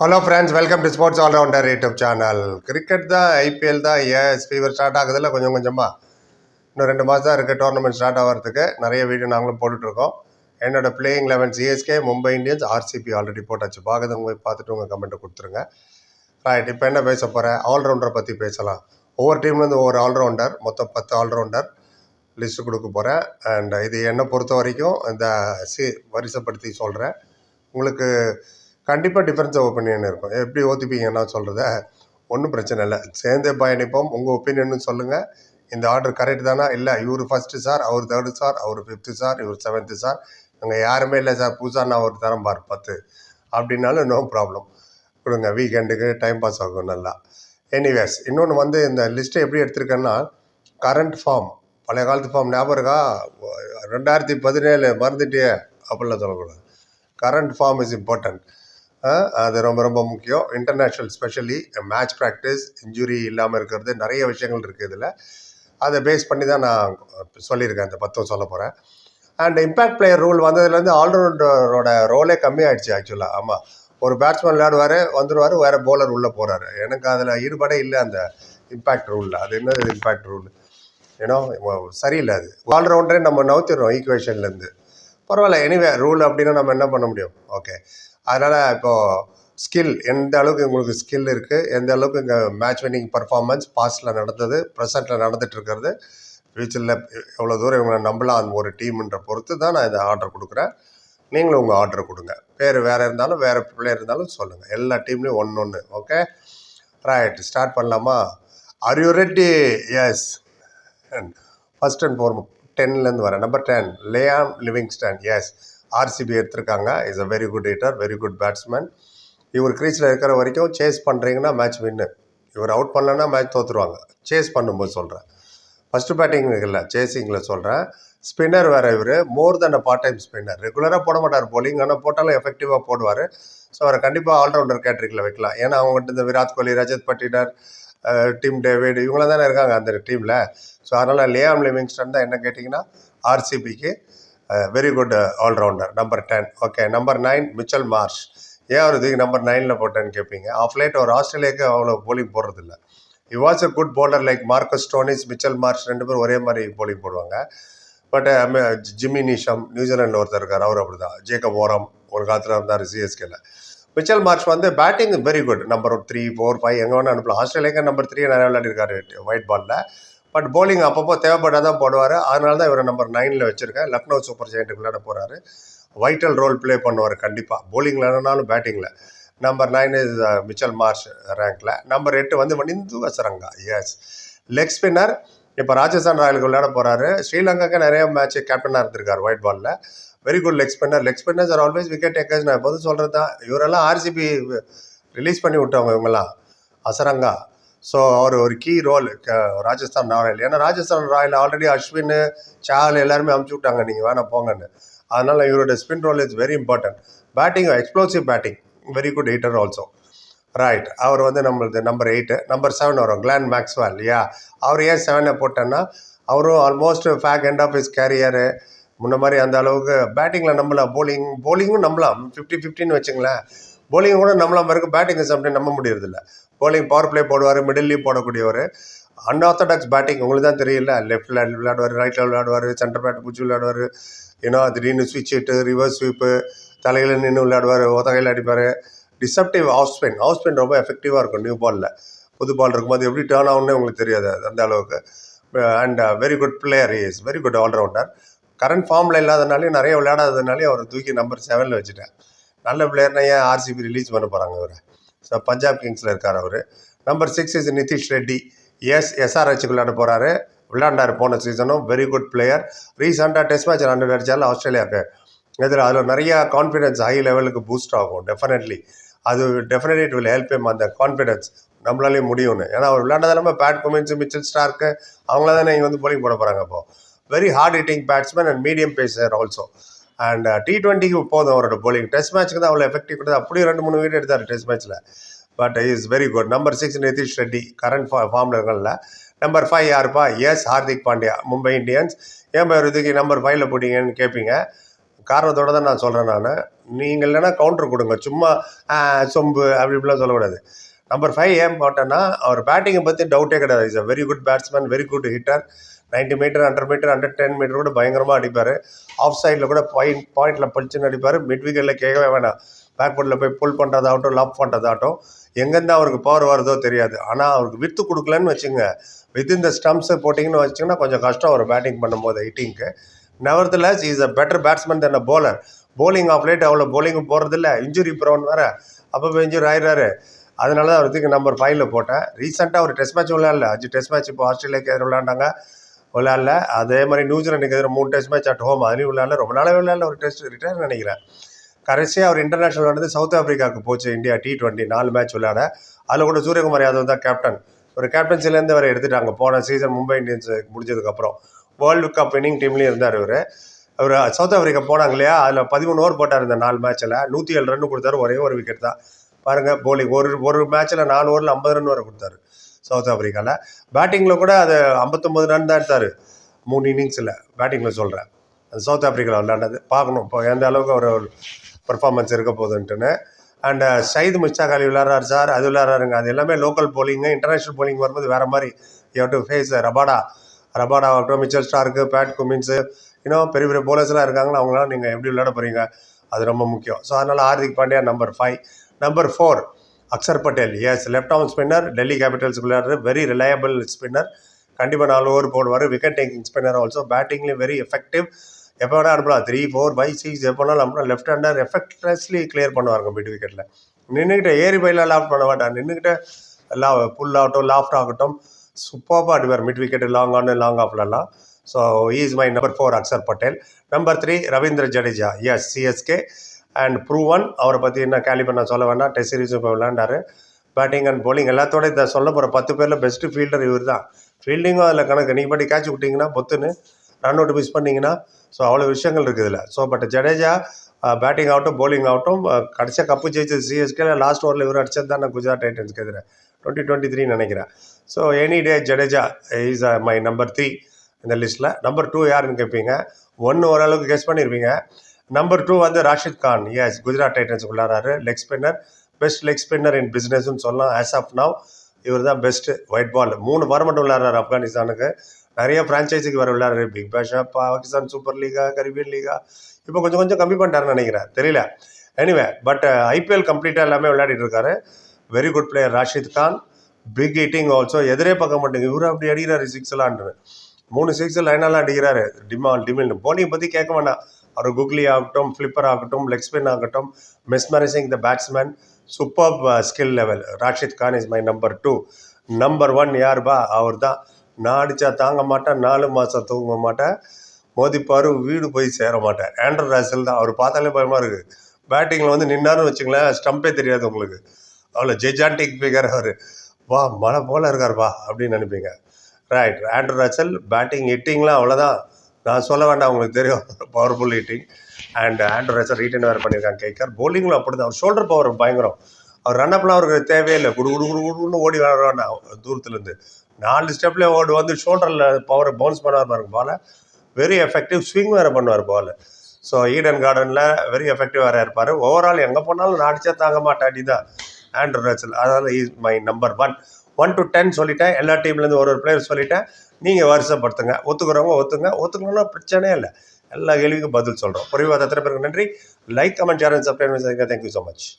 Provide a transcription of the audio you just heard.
Hello friends welcome to sports allrounder YouTube channel cricket தான் IPL தான் yes fever start ஆகுதுல்ல கொஞ்சம் கொஞ்சமாக இன்னும் ரெண்டு மாதம் தான் இருக்குது டோர்னமெண்ட் ஸ்டார்ட் ஆகிறதுக்கு நிறைய வீடியோ நாங்களும் போட்டுட்ருக்கோம். என்னோட playing eleven CSK Mumbai Indians RCB already போட்டாச்சு. பார்க்குறவங்க போய் பார்த்துட்டு உங்கள் கமெண்ட்டை கொடுத்துருங்க. ரைட் இப்போ என்ன பேச போகிறேன் ஆல்ரவுண்டரை பற்றி பேசலாம். ஒவ்வொரு டீம்லேருந்து ஒவ்வொரு ஆல்ரவுண்டர் மொத்தம் பத்து ஆல்ரவுண்டர் லிஸ்ட்டு கொடுக்க போகிறேன் அண்ட் இது என்னை பொறுத்த வரைக்கும் இந்த சி வரிசைப்படுத்தி சொல்கிறேன் உங்களுக்கு கண்டிப்பாக டிஃப்ரென்ஸ் ஆஃப் ஒப்பீனியன் இருக்கும். எப்படி ஓத்திப்பீங்க நான் சொல்கிறத ஒன்றும் பிரச்சனை இல்லை. சேர்ந்தே பயணிப்போம் உங்கள் ஒப்பீனியன் சொல்லுங்கள் இந்த ஆர்டர் கரெக்ட் தானா? இல்லை இவர் ஃபஸ்ட்டு சார் அவர் தேர்டு சார் அவர் ஃபிஃப்த்து சார் இவர் செவன்த்து சார் நாங்கள் யாருமே இல்லை சார் புதுசாக நான் ஒரு தரம் பார் பத்து. அப்படின்னாலும் நோ ப்ராப்ளம் கொடுங்க. வீக்கெண்டுக்கு டைம் பாஸ் ஆகும் நல்லா. எனிவேஸ் இன்னொன்று வந்து இந்த லிஸ்ட்டை எப்படி எடுத்திருக்கேன்னா கரண்ட் ஃபார்ம் பழைய காலத்து ஃபார்ம் ஞாபகம் இருக்கா? ரெண்டாயிரத்தி பதினேழு மறந்துட்டே அப்படிலாம் சொல்லக்கூடாது. கரண்ட் ஃபார்ம் இஸ் இம்பார்ட்டன்ட் அது ரொம்ப ரொம்ப முக்கியம். International specially match practice injury இல்லாமல் இருக்கிறது நிறைய விஷயங்கள் இருக்குது இதில். அதை பேஸ் பண்ணி தான் நான் சொல்லியிருக்கேன் அந்த பத்தும் சொல்ல போகிறேன் அண்ட் இம்பேக்ட் பிளேயர் ரூல் வந்ததுலேருந்து ஆல்ரவுண்டரோட ரோலே கம்மியாயிடுச்சு ஆக்சுவலாக ஆமாம் ஒரு பேட்ஸ்மேன் விளையாடுவார் வந்துடுவார் வேறு போலர் உள்ளே போகிறாரு எனக்கு அதில் ஈடுபாடே இல்லை அந்த இம்பேக்ட் ரூலில் அது என்னது இம்பேக்ட் ரூல் ஏன்னா சரியில்லை அது. ஆல்ரவுண்டரே நம்ம நவுத்திடுறோம் ஈக்குவேஷன்லேருந்து பரவாயில்ல எனிவே ரூல் அப்படின்னா நம்ம என்ன பண்ண முடியும்? ஓகே அதனால் இப்போது ஸ்கில் எந்த அளவுக்கு உங்களுக்கு ஸ்கில் இருக்குது எந்த அளவுக்கு இங்கே மேட்ச் வின்னிங் பர்ஃபார்மன்ஸ் பாஸ்ட்டில் நடந்தது ப்ரெசண்ட்டில் நடந்துட்டு இருக்கிறது ஃப்யூச்சரில் எவ்வளோ தூரம் இவங்களை நம்பலாம் அந்த ஒரு டீம்ன்ற பொறுத்து தான் நான் இந்த ஆர்டர் கொடுக்குறேன். நீங்களும் உங்கள் ஆர்டர் கொடுங்க. பேர் வேறு இருந்தாலும் வேறு பிளேயர் இருந்தாலும் சொல்லுங்கள் எல்லா டீம்லேயும் ஒன்று ஒன்று ஓகே ரைட் ஸ்டார்ட் பண்ணலாமா? Are you ready yes first and four டென்லேருந்து வரேன். Number ten Liam Livingstone yes RCB எடுத்திருக்காங்க. Is a very good hitter very good batsman இவர் க்ரீச்சில் இருக்கிற வரைக்கும் சேஸ் பண்ணுறீங்கன்னா மேட்ச் வின்னு இவர் அவுட் பண்ணலன்னா மேட்ச் தோற்றுருவாங்க சேஸ் பண்ணும்போது சொல்கிறேன் ஃபஸ்ட்டு பேட்டிங் இல்லை சேசிங்கில் சொல்கிறேன் ஸ்பின்னர் வேறு இவர். More than a part time spinner ரெகுலராக போட மாட்டார். போலிங் ஆனால் போட்டாலும் எஃபெக்டிவாக போடுவார். ஸோ அவரை கண்டிப்பாக ஆல்ரவுண்டர் கேட்டரிக்கில் வைக்கலாம். ஏன்னா அவங்ககிட்ட இந்த விராட் கோலி ரஜத் பட்டிடர் டீம் டேவிட் இவங்களாம் தானே இருக்காங்க அந்த டீமில் ஸோ அதனால் லேஆம் லிவிங்ஸ்டன் தான் என்ன கேட்டிங்கன்னா ஆர்சிபிக்கு very good allrounder number ten okay number nine Mitchell Marsh ஏன் அவர் இதுக்கு நம்பர் நைனில் போட்டேன்னு கேட்பீங்க ஆஃப் லைட் ஒரு ஆஸ்திரேலியாவுக்கு அவ்வளோ போலிங் போடுறதில்ல. He was a good bowler like Marcus Stoinis Mitchell Marsh ரெண்டு பேரும் ஒரே மாதிரி போலிங் போடுவாங்க. பட் ஜிம்மி நிஷம் நியூசிலாண்டில் ஒருத்தர் இருக்கார். அவர் அப்படி தான் ஜேக்கப் ஓரம் ஒரு காலத்தில் இருந்தார் சிஎஸ்கேல மிச்சல் மார்ச் வந்து batting very good number three four five எங்கே வேணால் அனுப்பலாம். ஆஸ்திரேலியாவுக்கு நம்பர் த்ரீ நிறைய விளையாடிருக்காரு ஒயிட் பாலில் பட் போலிங் அப்பப்போ தேவைப்பட்டால் தான் போடுவார். அதனால தான் இவரை நம்பர் நைனில் வச்சுருக்கேன். லக்னோ சூப்பர் ஜெயிண்ட்டுக்கு விளையாட போகிறாரு வைட்டல் ரோல் ப்ளே பண்ணுவார் கண்டிப்பாக போலிங்கில் இல்லைனாலும் பேட்டிங்கில் number nine is Mitchell Marsh ரேங்க்கில் number எட்டு வந்து Wanindu Hasaranga. Yes leg spinner இப்போ ராஜஸ்தான் ராயலுக்கு விளையாட போகிறாரு ஸ்ரீலங்காக்கு நிறைய மேட்ச் கேப்டனாக இருந்திருக்கார் ஒயிட் பாலில் very good leg spinner leg spinners are always wicket takers நான் எப்போதும் சொல்கிறது தான் இவரெல்லாம் ஆர்சிபி ரிலீஸ் பண்ணி விட்டவங்க இவங்கெல்லாம். அசரங்கா ஸோ அவர் ஒரு கீ ரோல் ராஜஸ்தான் ராயல் ஏன்னா ராஜஸ்தான் ராயல் ஆல்ரெடி அஸ்வின் சாகல் எல்லாருமே அமுச்சு விட்டாங்க. நீங்கள் வேணாம் போங்கன்னு. அதனால் இவரோட spin role is very important batting explosive batting very good hitter also right அவர் வந்து நம்மளது நம்பர் எயிட்டு நம்பர் செவன் வரும். கிளான் மேக்ஸ்வால் இல்லையா அவர் ஏன் செவனை போட்டேன்னா அவரும் almost fag end of his career முன்ன மாதிரி அந்த அளவுக்கு பேட்டிங்கில் நம்பலாம். போலிங் போலிங்கும் நம்பலாம். ஃபிஃப்டி ஃபிஃப்டின்னு வச்சுங்களேன். போலிங் கூட நம்பலாம். பிறகு பேட்டிங் சம்டைம் நம்ப முடியறதில்ல. போலிங் பவர் பிளே போடுவார் மிடில்லையும் போடக்கூடியவர். அன்ஆர்த்தடாக்ஸ் பேட்டிங் உங்களுக்கு தான் தெரியல லெஃப்டில் விளையாடுவார் ரைட்டில் விளையாடுவார் சென்டர் பேட் பிடிச்சி விளையாடுவார். ஏன்னா திடீர்னு ஸ்விட்ச் இட்டு ரிவர்ஸ் ஸ்வீப்பு தலையில் நின்று விளையாடுவார் ஒத்தகையில் அடிப்பார். Deceptive off spin off spin ரொம்ப எஃபெக்டிவாக இருக்கும் நியூ பாலில் புது பால் இருக்கும்போது எப்படி டேர்ன் ஆகும்னே உங்களுக்கு தெரியாது அந்த அளவுக்கு. And very good player is very good allrounder current ஃபார்மில் இல்லாதனாலையும் நிறைய விளையாடாததுனாலையும் அவர் தூக்கி நம்பர் செவனில் வச்சுட்டேன். நல்ல பிளேயர்னா ஏன் ஆர்சிபி ரிலீஸ் பண்ண போகிறாங்க இவரை? ஸோ பஞ்சாப் கிங்ஸில் இருக்கார் அவர். Number six is Nitish Reddy yes எஸ்ஆர்ஹெச்சுக்கு விளையாட போகிறாரு விளையாண்டார் போன சீசனும் வெரி குட் பிளேயர் ரீசெண்டாக டெஸ்ட் மேட்ச் ரெண்டு அடிச்சாலும் ஆஸ்திரேலியாவுக்கு எதிர அதில் நிறையா கான்ஃபிடென்ஸ் ஹை லெவலுக்கு பூஸ்ட் ஆகும். டெஃபினெட்லி அது definitely it will help him அந்த கான்ஃபிடென்ஸ் நம்மளாலேயும் முடியும்னு. ஏன்னா அவர் விளையாண்டது இல்லாமல் பேட் குமின்ஸ் மிச்சல் ஸ்டார்க்கு அவங்கள தானே இங்கே வந்து போலிங் போட போகிறாங்க அப்போது very hard hitting batsman and medium pacer also and T டுவெண்ட்டிக்கு போதும் அவரோட போலிங் டெஸ்ட் மேட்ச்சுக்கு தான் அவ்வளோ எஃபெக்டிவ் கொடுத்து அப்படியே ரெண்டு மூணு வீடு எடுத்தார் டெஸ்ட் மேட்ச்சில் but is very good number six Nitish Reddy current ஃபா ஃபார்மில் இருக்கல நம்பர் ஃபைவ் யாருப்பா? எஸ் ஹார்திக் பாண்டியா மும்பை இந்தியன்ஸ் ஏன் பேர் இதுக்கு நம்பர் ஃபைவ்ல போட்டீங்கன்னு கேட்பீங்க காரணத்தோட தான் நான் சொல்கிறேன் நான். நீங்கள் இல்லைன்னா கவுண்டர் கொடுங்க. சும்மா சொம்பு அப்படி இப்படிலாம் சொல்லக்கூடாது. நம்பர் ஃபைவ் ஏன் போட்டேன்னா அவர் பேட்டிங்கை பற்றி டவுட்டே கிடையாது. Is a very good batsman very good hitter 90 meter hundred meter hundred ten meter கூட பயங்கரமாக அடிப்பார். ஆஃப் சைடில் கூட பாயிண்ட் பாயிண்டில் பளிச்சுன்னு அடிப்பார். மிட் விக்கெட்டில் கேட்கவே வேணாம். பேக்வர்டில் போய் புல் பண்ணுறதாகட்டும் லாப் பண்ணுறதாகட்டும் எங்கேருந்து அவருக்கு பவர் வருதோ தெரியாது. ஆனால் அவருக்கு வித்து கொடுக்கலன்னு வச்சுங்க வித்தின் த ஸ்டம்ப்ஸை போட்டிங்கன்னு வச்சிங்கன்னா கொஞ்சம் கஷ்டம் அவர் பேட்டிங் பண்ணும்போது ஹிட்டிங்க்கு nevertheless is a better batsman than a bowler bowling of late அவ்வளோ போலிங்கும் போகிறதில்ல இன்ஜுரி ப்ரோன் வேறு. அப்போ இன்ஜுரி ஆயிடுறாரு. அதனால தான் அவருக்கு நம்பர் ஃபைவ்ல போட்டேன். ரீசெண்டாக ஒரு டெஸ்ட் மேட்ச் விளையாடல. அஞ்சு டெஸ்ட் மேட்ச் இப்போ ஆஸ்திரேலியாவுக்கு எதிராக விளையாண்டாங்க. விளையாடல. அதே மாதிரி நியூசிலாண்டுக்கு எதிராக மூணு டெஸ்ட் மேட்ச் அட் ஹோம் அதுலேயும் விளையாடல. ரொம்ப நாளாக விளையாடல. ஒரு டெஸ்ட் ரிட்டையர் நினைக்கிறேன். கடைசியாக அவர் இன்டர்நேஷனல் வந்து சவுத் ஆப்பிரிக்காவுக்கு போச்சு. இந்தியா டி டுவெண்ட்டி நாலு மேட்ச் விளையாட. அதில் கூட சூரியகுமார் யாதவ் தான் கேப்டன் ஒரு கேப்டன்சிலேருந்து அவரை எடுத்துட்டாங்க. போன சீசன் மும்பை இந்தியன்ஸ் முடிஞ்சதுக்கப்புறம். வேர்ல்டு கப் வின்னிங் டீம்லேயும் இருந்தார் இவர். அவர் சவுத் ஆப்பிரிக்கா போனாங்க இல்லையா? அதில் பதிமூணு ஓவர் போட்டார் இந்த நாலு மேட்ச்சில் நூற்றி ஏழு ரன் கொடுத்தாரு. ஒரே ஒரு விக்கெட் தான். பாருங்கள் போலிங் ஒரு ஒரு மேட்ச்சில் நாலு ஓவரில் ஐம்பது ரன் வரை கொடுத்தாரு. சவுத் ஆப்பிரிக்காவில் பேட்டிங்கில் கூட அது ஐம்பத்தொம்பது ரன் தான் எடுத்தார். மூணு இன்னிங்ஸில் பேட்டிங்கில் சொல்கிறேன் அது சவுத் ஆப்பிரிக்காவில் விளையாண்டது. பார்க்கணும். இப்போ எந்த அளவுக்கு ஒரு பர்ஃபார்மன்ஸ் இருக்க போகுதுன்ட்டுன்னு. அண்ட் uh, சயித் முஸ்தாக் அலி விளாட்றாரு சார். அது விளாட்றாருங்க அது எல்லாமே லோக்கல் போலிங்கு இன்டர்நேஷ்னல் போலிங் வரும்போது வேறு மாதிரி. You to face Rabada Rabada ஆகட்டும் மிச்சல் ஸ்டார்க்கு பேட் குமின்ஸு இன்னும் பெரிய பெரிய போலர்ஸ்லாம் இருக்காங்களா? அவங்களாம் நீங்கள் எப்படி விளையாட போகிறீங்க அது ரொம்ப முக்கியம். ஸோ அதனால் Hardik Pandya number five number four Axar Patel. Yes left arm spinner Delhi Capitals விளையாடுற வெரி ரிலையபிள் ஸ்பின்னர் கண்டிப்பாக நாலு ஓவர் போடுவார். விக்கெட் டேக்கிங் ஸ்பின்னர் ஆல்சோ பேட்டிங்லேயும் வெரி எஃபெக்டிவ் எப்போ வேணால் அனுப்பலாம். த்ரீ ஃபோர் ஃபைவ் சிக்ஸ் எப்போ வேணாலும் அனுப்பலாம். லெஃப்ட் ஹேண்டர் எஃபெக்ட்லெஸ்லி கிளியர் பண்ணுவாங்க மிட் விக்கெட்டில் நின்றுக்கிட்ட ஏரி பயிலாம் லாஃப்ட் பண்ண மாட்டார். நின்றுக்கிட்ட லா புல் ஆகட்டும். லாஃப்ட் ஆகட்டும் சூப்பராக அடிப்பார் mid wicket long on long ஆஃப்லலாம் so is my number four Axar Patel. Number three Ravindra Jadeja. Yes CSK and proven அவரை பற்றி என்ன கேள்வி நான் சொல்ல வேண்டாம். டெஸ்ட் சீரிஸ் இப்போ விளையாண்டாரு. பேட்டிங் அண்ட் போலிங் எல்லாத்தோட இதை சொல்ல போகிற பத்து பேரில் பெஸ்ட்டு ஃபீல்டர் இவர் தான் ஃபீல்டிங்கும் அதில் கணக்கு நீங்கள் பாட்டி கேட்ச் விட்டிங்கன்னா பொத்துன்னு ரன் அவுட் மிஸ் பண்ணிங்கன்னா ஸோ அவ்வளோ விஷயங்கள் இருக்குது இதில். ஸோ பட் ஜடேஜா பேட்டிங் ஆகட்டும் போலிங் ஆகட்டும் கடைசியாக கப்பு ஜெயிச்சது சிஎஸ்கேல லாஸ்ட் ஓவரில் இவர் அடிச்சது தான் நான் குஜராத் டைட்டன்ஸ்க்கு எதிராக டுவெண்ட்டி டுவெண்ட்டி த்ரீ நினைக்கிறேன். So any day Jadeja is my number three இந்த லிஸ்ட்டில் நம்பர் டூ யாருன்னு கேட்பீங்க ஒன்று ஓரளவுக்கு கெஸ் பண்ணியிருப்பீங்க நம்பர் டூ வந்து Rashid Khan yes Gujarat Titans உள்ளாராரு leg spinner best leg spinner in பிஸ்னஸ்னு சொல்லலாம். ஆஸ் ஆஃப் நவ் இவர் தான் பெஸ்ட்டு ஒயிட் பால் மூணு ஃபார்மெட் விளையாடுறாரு ஆப்கானிஸ்தானுக்கு. நிறைய ஃப்ரான்ச்சைஸிக்கு வர விளையாடுறாரு. பிக் பாஷா பாகிஸ்தான் சூப்பர் லீகா கரீபியன் லீகா இப்போ கொஞ்சம் கொஞ்சம் கம்மி பண்ணிட்டாருன்னு நினைக்கிறேன். தெரியல. எனிவே பட் ஐபிஎல் கம்ப்ளீட்டாக எல்லாமே விளையாடிட்டு இருக்காரு. Very good player Rashid Khan big hitting also எதிரே பார்க்க மாட்டேங்க இவரு அப்படி அடிக்கிறாரு சிக்ஸ்லான்னு மூணு சிக்ஸ் லைனாலாம் அடிக்கிறாரு. டிமால் டிமில் போலிங் பற்றி கேட்க வேண்டாம் அவர் குக்லி ஆகட்டும் ஃப்ளிப்பர் ஆகட்டும் லெக் ஸ்பின் ஆகட்டும் mesmerising the batsman super skill level Rashid Khan is my number two number one யார்பா அவர் தான். நான் அடித்தா தாங்க மாட்டேன் நாலு மாதம் தூங்க மாட்டேன். மோதிப்பாரு வீடு போய் சேர மாட்டேன். ஆண்ட்ரூ ராசல் தான். அவர் பார்த்தாலே பயமாக இருக்குது பேட்டிங்கில் வந்து நின்னாருன்னு வச்சுங்களேன் ஸ்டம்பே தெரியாது உங்களுக்கு. அவ்வளோ ஜெஜாண்டிக் ஃபிகர் அவர். வா மழை போல வா அப்படின்னு நினைப்பீங்க. ரைட் ஆண்ட்ரூ ராசல் பேட்டிங் ஹிட்டிங்லாம் அவ்வளோதான் நான் சொல்ல வேண்டாம் உங்களுக்கு தெரியும். Powerful hitting and Andre Russell retain வேறு பண்ணியிருக்காங்க கேட்கர் bowling-ல அப்படி தான் அவர் ஷோல்டர் பவர் பயங்கரம். அவர் ரன்னப்லாம் அவருக்கு தேவையே இல்லை குடு குடு குடு குடுன்னு ஓடி வர தூரத்துலேருந்து. நாலு ஸ்டெப்லேயே ஓடி வந்து ஷோல்டரில் பவர் பவுன்ஸ் பண்ணுவார் பாருங்க பாலை வெரி எஃபெக்டிவ் ஸ்விங் வேறு பண்ணுவார் பால் ஸோ ஈடன் கார்டனில் வெரி எஃபெக்டிவ் வேறு இருப்பார். ஓவரால் எங்கே போனாலும் நான் அடிச்சா தாங்க மாட்டேன் தான் ஆண்ட்ரோ ரச்சல் அதனால் is my number one one to ten சொல்லிட்டேன். எல்லா டீம்லேருந்து ஒரு ஒரு பிளேயர் சொல்லிட்டேன். நீங்கள் வருஷப்படுத்துங்க ஒத்துக்கிறவங்க ஒத்துங்க. ஒத்துக்கணும்னா பிரச்சனையே இல்லை. எல்லா கேள்விக்கும் பதில் சொல்கிறோம் புரிவாத எத்தனை பேருக்கு நன்றி. Like comment share and subscribe thank you so much